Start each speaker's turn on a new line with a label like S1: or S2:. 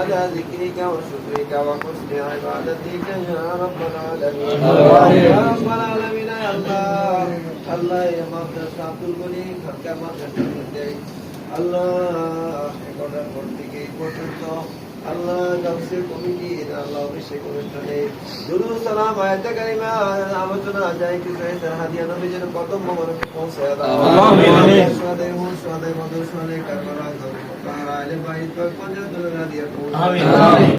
S1: على ذكرك وشكرك وحسن عبادتك يا رب العالمين يا رب العالمين يا الله الله يا مغفر সাতুল গনি খরকা মাদ্রাসা মধ্যে আল্লাহ এবারের পর থেকে এই পর্যন্ত আল্লাহ গাউসের কমিটির আল্লাহ অভিষেক অনুষ্ঠানে দুরুদ সালাম আয়াত কারিমা আলোচনা যায় কিছু এসে হাদিয়া নবী যেন কত মোবারক পৌঁছে দাও
S2: আমিন।
S1: সুয়াদে হুন সুয়াদে মধু সুয়াদে কারবালা কারবালা আলে বাইত পর্যন্ত হাদিয়া পৌঁছে
S2: আমিন।